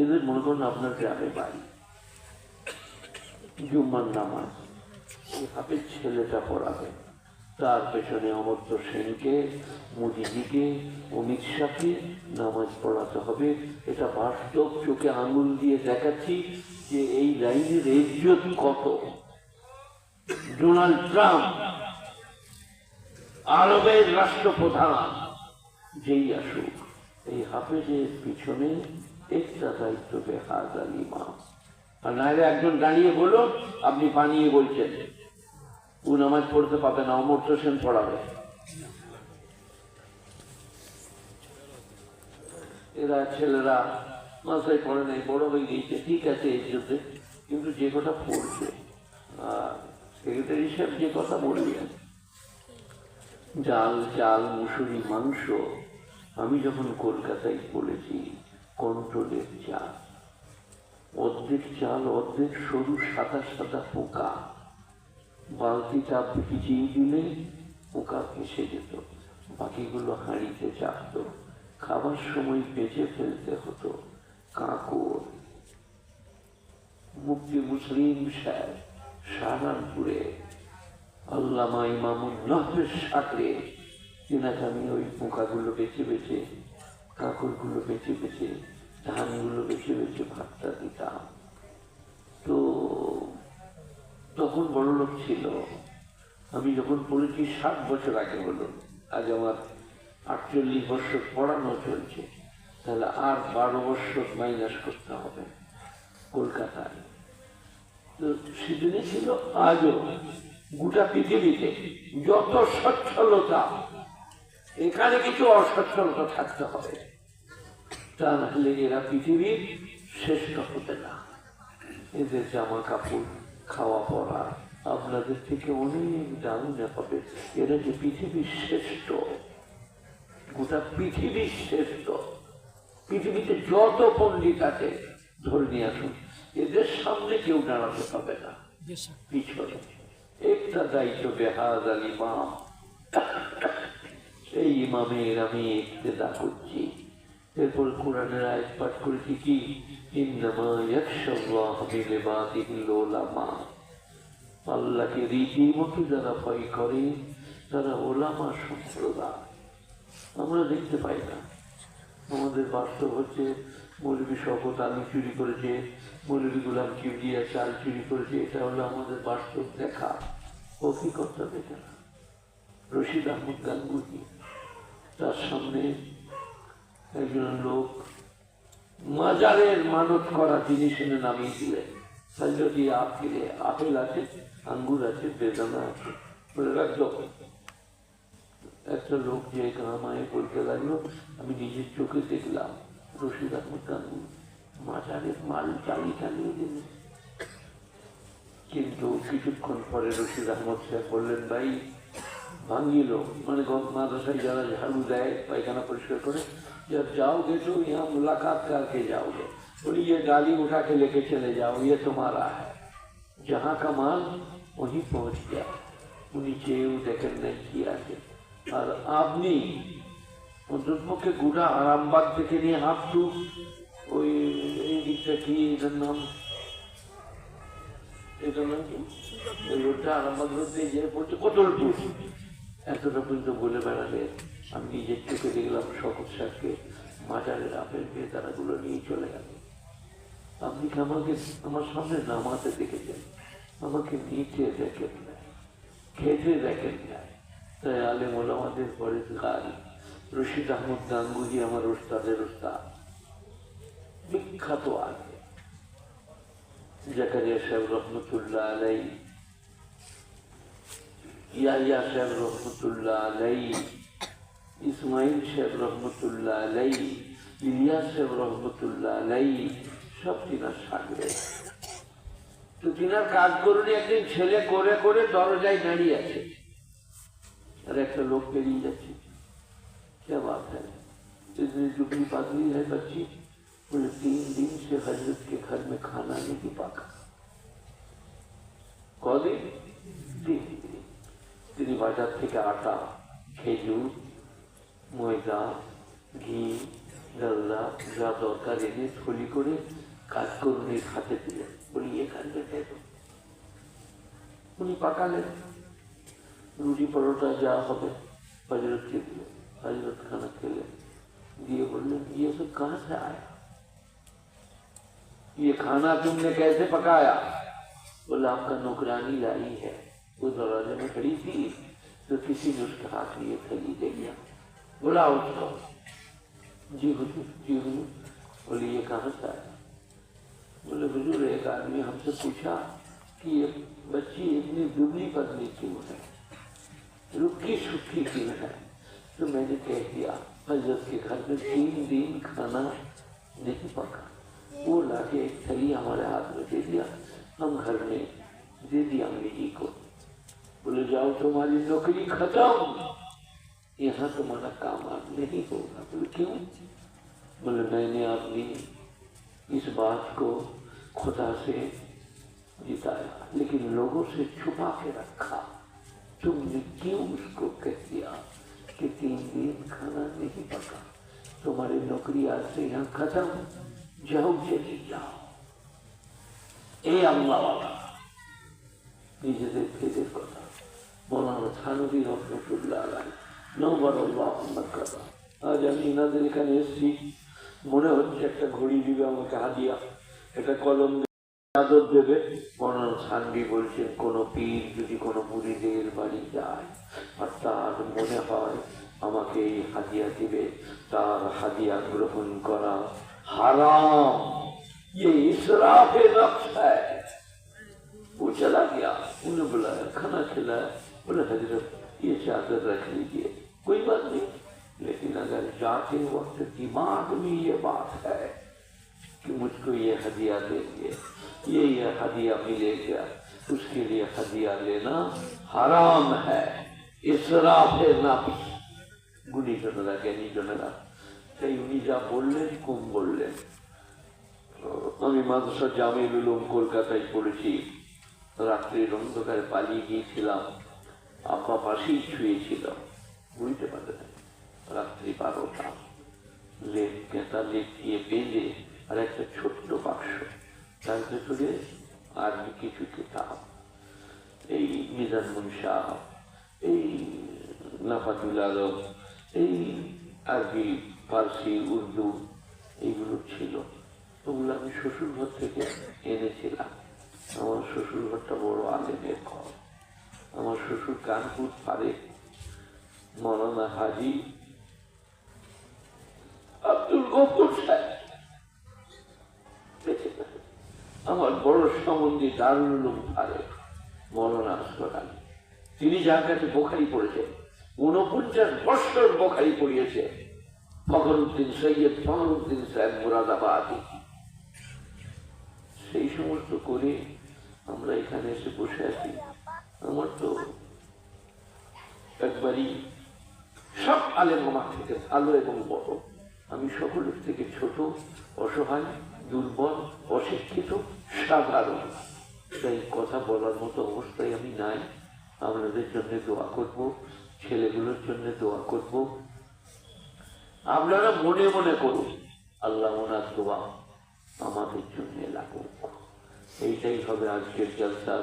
এদের মনে করুন আপনার গ্রামে বাড়ি। জুম্মার নামাজ হাফেজ ছেলেটা পড়াবে। তার পেছনে অমর্ত্য সেনকে, মোদিজিকে, অমিত শাহকে নামাজ পড়াতে হবে। এটা বাস্তব চোখে আঙুল দিয়ে দেখাচ্ছি যে এই লাইনের ইজ্জত কত। ডোনাল্ড ট্রাম্প, আরবের রাষ্ট্রপ্রধান, যেই আসুক, এই হাফেজের পিছনে একজন দাঁড়িয়ে বলো আপনি বানিয়ে বলছেন। ও নামাজ পড়তে পাবে না অমর্ত্য সেন পড়াবে। এরা ছেলেরা মাথায় পড়ে নাই, বড় হয়ে গিয়েছে, ঠিক আছে এই যুদ্ধে, কিন্তু যে কথা পড়ছে সেক্রেটারি সাহেব যে কথা বললেন ডাল চাল, মুসুরি, মাংস, আমি যখন কলকাতায় বলেছি কন্ট্রোলের চাল অর্ধেক চাল, অর্ধেক সরু সাদা সাদা পোকা। বালতিটা ভিজিয়ে দিলে পোকা ভেসে যেত। বাকিগুলো হাঁড়িতে চাপতো। খাবার সময় বেঁচে ফেলতে হতো। কাঁকড়। মুক্তি মুসলিম স্যার, সাহারানপুরে। আল্লামা ইমামুল নহরের সাথে তিনাকে আমি ওই পোকাগুলো বেছে বেছে, কাঁকড়গুলো বেছে বেছে ধানগুলো বেশি বেছে ভাতটা দিতাম। তো তখন বড় লোক ছিল। আমি যখন পড়েছি ষাট বছর আগে বলুন, আজ আমার আটচল্লিশ বছর পড়ানো চলছে, তাহলে আর বারো বছর মাইনাস করতে হবে কলকাতায়। তো সেদিনে ছিল আজও গোটা পৃথিবীতে যত সচ্ছলতা, এখানে কিছু অসচ্ছলতা থাকতে হবে। তা নাহলে এরা পৃথিবীর শ্রেষ্ঠ হতে না এদের জামা কাপড় খাওয়া পড়া আপনাদের থেকে অনেক দারুণে হবে। এরা যে পৃথিবীর শ্রেষ্ঠ গোটা পৃথিবীর শ্রেষ্ঠ। পৃথিবীতে যত পণ্ডিত আছে ধরে নিয়ে আসুন এদের সামনে কেউ দাঁড়াতে পাবে না। পিছনে একটা দায়িত্ব বেহাজ আল ইমাম। এই ইমামের আমি ইক্তেদা করছি। এরপর কোরআনের আয়াত পাঠ করেছি কি ইন্নামা ইয়াখশাল্লাহ মিন ইবাদিহিল উলামা। আল্লাহকে রীতিমতো যারা ভয় করে, তারা ওলামা সম্প্রদায়। আমরা দেখতে পাই না। আমাদের বাস্তব হচ্ছে, মৌলবী শপথ আলু চুরি করেছে, মৌলবী গুলাম কিউরিয়া চাল চুরি করেছে, এটা হলো আমাদের বাস্তব দেখা। অভিজ্ঞতা দেখে। না রশিদ আহমদ গাঙ্গুহি তার সামনে একজন লোক মাজারের মানত করা জিনিস এনে নামিয়ে দিলেন যদি আপেলে আপেল আছে, আঙ্গুর আছে, বেদানা আছে, বলে রাখল। একটা লোক যে গ্রামায় বলতে লাগল, আমি নিজের চোখে দেখলাম রশিদ আহমদ গাঙ্গুহি মাজারের মাল চালিয়ে চালিয়ে দিলেন কিন্তু কিছুক্ষণ পরে রশিদ আহমদ সাহেব বললেন, ভাই ভাঙিল মানে গ- মাদ্রাসায় যারা ঝাড়ু দেয় পায়খানা পরিষ্কার করে जब जाओगे तो यहाँ मुलाकात करके जाओगे बोली ये गाली उठा के लेके चले जाओ ये तुम्हारा है जहाँ का माल वहीं पहुँच गया উনি চেয়েও দেখেন নাই কি আছে আর আপনি অন্ততপক্ষে গোটা আরামবাগ থেকে নিয়ে হাফটু ওই এই দিকটা কি এটার নাম এটা নাম কি ওই রোডটা আরামবাগ রোড দিয়ে যে পড়ছে কতলপুর এতটা পর্যন্ত বলে বেড়ালে আমি নিজের চোখে দেখলাম শকত সাহকে মাজারের আপেল বেতারাগুলো নিয়ে চলে গেল। আপনি কি আমাকে আমার সামনে নামাতে দেখেছেন? আমাকে নিচে দেখেন না, খেতে দেখেন না। তাই আলেম ওলামাদের পরে গান রশিদ আহমদ গাঙ্গুহি আমার ওস্তাদের ওস্তাদ। বিখ্যাত আগে জাকারিয়া সাহেব রহমতুল্লাহ আলাই ইয়াহিয়া সাহেব রহমতুল্লাহ আলাই ইসমাইল সাহেব রহমতুল্লাহ আলাই ইলিয়াস সাহেব রহমতুল্লাহ আলাই সব তিনার সাগরে তো তিনার কাজ করুন একদিন ছেলে করে করে দরজায় দাঁড়িয়ে আছে আর একটা লোক বেরিয়ে যাচ্ছে क्या बात है इतनी दुबली पातली है बच्ची बोले तीन दिन से हजरत के घर में खाना नहीं पाका কদিন তিন দিন তিনি বাজার থেকে আটা খেজুর ময়দা ঘি আল্লাহ যা দরকার এনে থলি করে কাজ করুন এই খাতে দিলেন বলি এখান থেকে উনি পাকালেন রুটি পরোটা যা হবে হজরতকে দিলেন हजरत खाना खेले ये बोले ये सब कहाँ से आया ये खाना तुमने कैसे पकाया बोला आपका नौकरानी लाई है वो दरवाजे में खड़ी थी तो किसी ने उसके हाथ में ये थैली दे दिया बोला उसको जी हुजूर जी हुजूर। बोले, ये कहाँ से आया? बोले, हुजूर, एक आदमी हमसे पूछा कि ये बच्ची इतनी दुबली पतली क्यों है? रुकी सुखी क्यों है? तो मैंने कह दिया, हज़रत के घर में तीन दिन खाना नहीं पका। वो लाके एक थैली हमारे हाथ में दे दिया। हम घर में दे दिया अम्मी को। बोले जाओ तुम्हारी नौकरी खत्म यहाँ तुम्हारा काम आज नहीं होगा बोले क्यों बोले मैंने अपनी इस बात को खुदा से जिताया लेकिन लोगों से छुपा के रखा तुमने क्यों उसको कह दिया कि तीन दिन खाना नहीं पका तुम्हारी नौकरी आज से यहाँ खत्म जाओ चली जाओ এই আল্লাহ নিজেদের খেদের কথা মৌলানা থানবী রহমতুল্লাহ আলাই নৌবার আল্লাহ আমার কথা আজ আমি এনাদের এখানে এসেছি মনে হচ্ছে একটা ঘড়ি দিবে আমাকে হাদিয়া একটা কলম আদর দেবে মৌলানা থানবী বলছেন কোনো পীর যদি কোনো মুড়িদের বাড়ি যায় আর তার মনে হয় আমাকে এই হাদিয়া দিবে তার হাদিয়া গ্রহণ করা হারাম ये इसराफ नफ्स है वो चला गया उन्हें बुलाया खाना खिलाया बोले हजरत ये चादर रख लीजिए कोई बात नहीं लेकिन अगर जाते वक्त दिमाग में ये बात है कि मुझको ये हदिया देंगे ये ये हदिया मिलेगा उसके लिए हदिया लेना हराम है इसराफ नफ्स গুণীজনেরা জ্ঞানীজনেরা তাই উনি যা বললেন কম বললেন আমি মাদ্রাসা জামিল উলুম কলকাতায় পড়েছি রাত্রির অন্ধকারে পালিয়ে গিয়েছিলাম আব্বা পাশেই শুয়েছিল বুঝতে পারলেন রাত্রি বারোটা। লেপ গেঁথা লেপ দিয়ে বেঁধে আর একটা ছোট্ট বাক্স। তার ভেতরে আর কিছু কিতাব এই মিজান মুনশাহ এই নাফাতুল আলম, এই আরবি, ফার্সি, উর্দু এইগুলো ছিল। ওগুলো আমি শ্বশুরঘর থেকে এনেছিলাম। আমার শ্বশুরঘরটা বড় আলেমের ঘর। আমার শ্বশুর কানপুর পারে। মৌলানা হাজি আব্দুল গফুর সাহেব। আমার বড় সম্বন্ধী দারুল পারে মৌলানা আসফর তিনি যার কাছে বোখারি পড়েছেন উনপঞ্চাশ বৎসর বোখারি পড়িয়েছে, ফখরুদ্দিন সৈয়দ ফখরুদ্দিন সাহেব মুরাদাবাদী। সেই সমস্ত করে আমরা এখানে এসে বসে আছি। আমার তো একবারই সব আলেম আমার থেকে ভালো এবং বড়। আমি সকলের থেকে ছোট, অসহায়, দুর্বল, অশিক্ষিত, সাধারণ। তাই কথা বলার মতো অবস্থায় আমি নাই। আপনাদের জন্য দোয়া করব, ছেলেগুলোর জন্য দোয়া করব। আপনারা মনে মনে করুন, আল্লাহ ওনার দোয়া আমাদের জন্য লাগুক। এইটাই হবে আজকের জলসার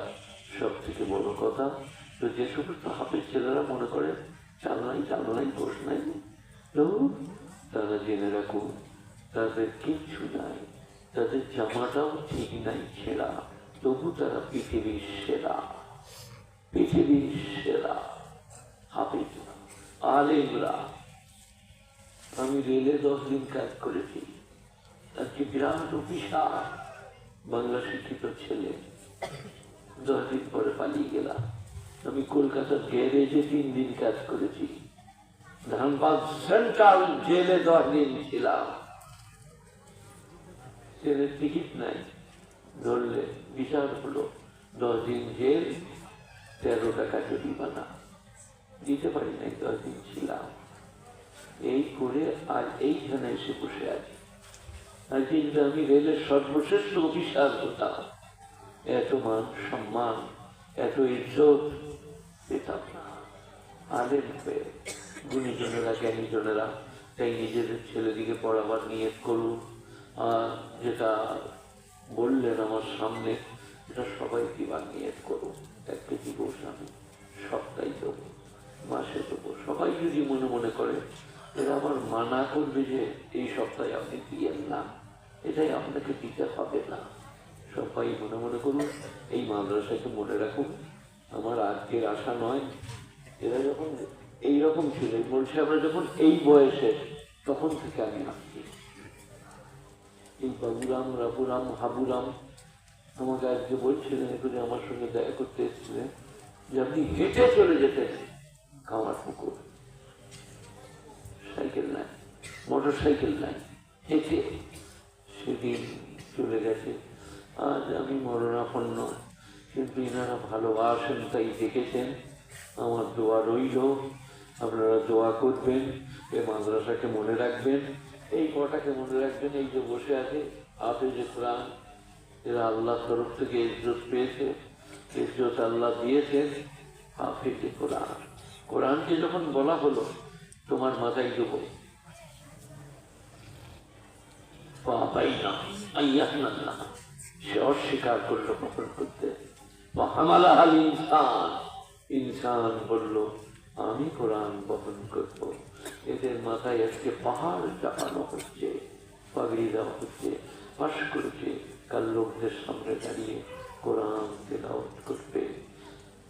সব থেকে বড় কথা, তো যে সমস্ত হাফের ছেলেরা মনে করে, চাল নাই চাল নাই, দোষ নাই, তো তারা জেনে রাখুন তাদের কিচ্ছু নাই, তাদের জামাটাও ঠিক নাই, ছেঁড়া, তবু তারা পৃথিবীর সেরা পৃথিবীর সেরা হাফিজ আলেমরা। আমি রেলে দশ দিন কাজ করেছি আজকে বিরাট অফিসার বাংলা শিক্ষিত ছেলে। দশ দিন পরে পালিয়ে গেলাম, আমি কলকাতার গ্যারেজে তিন দিন কাজ করেছি, ধানবাদ সেন্ট্রাল জেলে দশ দিন ছিলাম। ট্রেনের টিকিট নাই, ধরলে বিচার হলো দশ দিন জেল, তেরো টাকা জরিমানা। দিতে পারি নাই, দশ দিন ছিলাম। এই করে আজ এইখানে এসে বসে আছি। আজকে যদি আমি রেলের সর্বশ্রেষ্ঠ অফিসার হতাম এত মান সম্মান, এত ইজ্জত পেতাম না। আলেম হয়ে গুণীজনেরা, জ্ঞানীজনেরা, তাই নিজেদের ছেলেদিকে পড়াবার নিয়ত করুন। আর যেটা বললেন আমার সামনে, এটা সবাই দিবার নিয়ত করুন। এক কেজি গোস আমি সপ্তাহে দেবো, মাসে দেবো। সবাই যদি মনে মনে করে এরা আমার মানা করবে যে এই সপ্তাহে আপনি দিয়েন না, এটাই আপনাকে দিতে হবে না। সবাই মনে মনে করুন, এই মাদ্রাসাকে মনে রাখুন। আমার আজকের আশা নয় এরা যখন এইরকম ছিল বলছে, আমরা যখন এই বয়সে তখন থেকে আমি আসছি এই বাবুরাম, রাবুরাম, হাবুরাম আমাকে আজকে বলছিলেন যে আমার সঙ্গে দেখা করতে এসেছিলেন যে আপনি হেঁটে চলে যেতেন কামার পুকুর। সাইকেল নাই মোটর সাইকেল নাই, হেঁটে সেদিন চলে গেছে। আজ আমি মরণাপন্ন। কিন্তু এনারা ভালোবাসেন, তাই দেখেছেন। আমার দোয়া রইল। আপনারা দোয়া করবেন, এ মাদ্রাসাকে মনে রাখবেন। এই কটাকে মনে রাখবেন, এই যে বসে আছে, হাতে যে কোরআন এরা আল্লাহর তরফ থেকে ইজ্জত পেয়েছে। ইজ্জত আল্লাহ দিয়েছেন। হাফিজে কোরআন। কোরআনকে যখন বলা হলো, তোমার মাথায় দেবো। পাবাইনা আইয়াহনাল্লাহ সে অস্বীকার করল কখন করতে হামালা আল ইনসান। ইনসান বলল, আমি কোরআন বহন করব। এদের মাথায় আজকে পাহাড় চাপানো হচ্ছে, পাগড়ি দেওয়া হচ্ছে পাশ করছে। কাল লোকদের সামনে দাঁড়িয়ে কোরআন তেলাওয়াত করবে।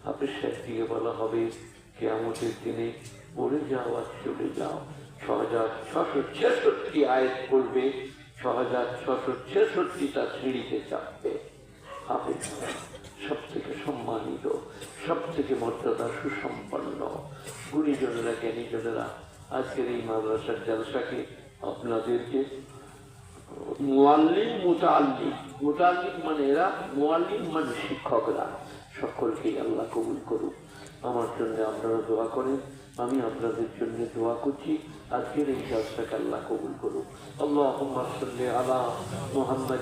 হাফিজ সাহেবকে বলা হবে কে কেয়ামতের দিনে পড়ে যাও আর চলে যাও। ছ হাজার ছশো ছেষট্টি আয়াত করবে ছ হাজার ছশো ছেষট্টিটা সিঁড়িতে চাপবে। হাফিজ সব থেকে সম্মানিত সব থেকে মর্যাদা সুসম্পন্ন গুণীজনেরা জ্ঞানীজনেরা আজকের এই মাদ্রাসার জলসাকে আপনাদেরকে মোয়াল্লিম মোতাল্লিম মোতাল্লিম মানে এরা মোয়াল্লিম মানে শিক্ষকরা। সকলকেই আল্লাহ কবুল করুক। আমার জন্য আপনারা দোয়া করেন। আমি আপনাদের জন্য দোয়া করছি। আজকের এই কাজটাকে আল্লাহ কবুল করুক। আল্লাহ আলা মোহাম্মদ।